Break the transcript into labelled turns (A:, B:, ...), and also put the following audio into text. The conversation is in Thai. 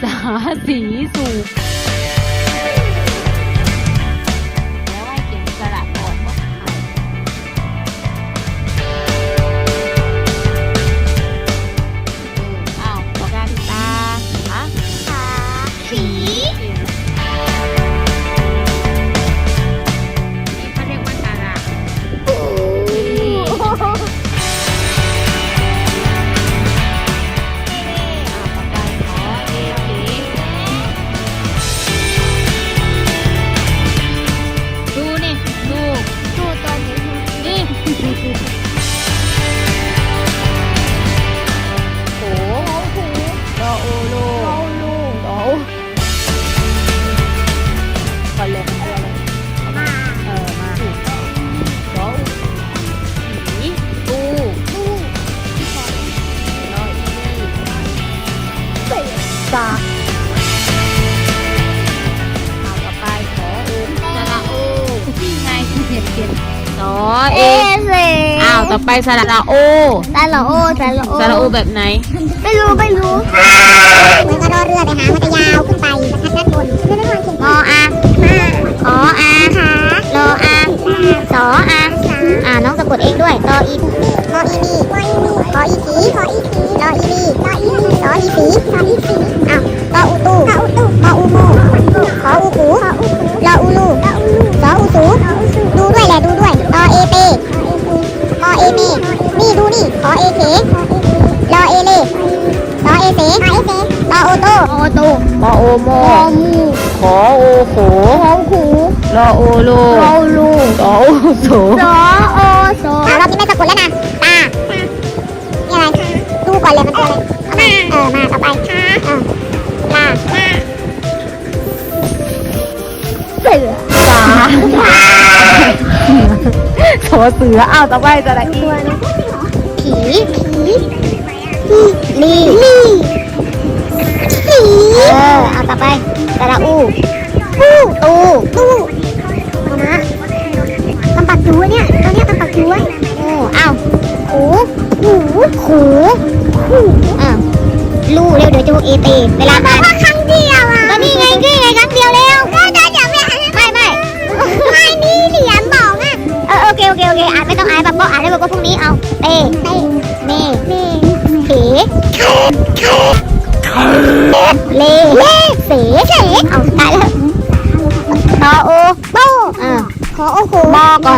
A: 炸紫薯 สีย
B: ตา
A: เอา
B: ต่
A: อไปขออูสระอูไงเขียนเขียนสอ
B: เอ
A: เอ
B: เส
A: อ้าวต่อไปสระโอ
B: ตาละโอตาละโอ
A: สระโอแบบไหน
B: ไม่รู้ไม่รู้ โต้โอโต้
A: มอโอโม
B: มอมู
A: ขอโอโข
B: ขอขู
A: รอโอโล
B: รอลู
A: สอโอโส
B: รอโอโซอะรอบนี้ไม่สะกดแล้วนะตานี่อะไรดูก่อนเลยมันตัวอะไรเอามาเออมาต่อไปเออลาเสือ
A: สาโสเสืออ้าวต่อไปสระอี
B: ตัวนะผีผีลี อเอาต่อไปสระอูปูตูตูเอานะกำปักจูเนี่ยตัวเนี้ยกำปักจูไว้โอ้อ้าวหูหูหูหูอ้าวลูเร็วเดี๋ยวจะพวกเอเตเวลาอ่านว่าครั้งเดียวอะก็นี่ไงนี่ไงครั้งเดียวแล้วก็จะจะไม่ไม่ไม่ไม่นี่เหรียญบอกอะเออโอเคโอเคโอเคอ่านไม่ต้องอ่านแบบบอกอ่านได้บอกว่าพรุ่งนี้เอาเตเตเมเมเขเล เลเสเสเอาตายแล้วตอโอโตอ่าขอโอโหมอก่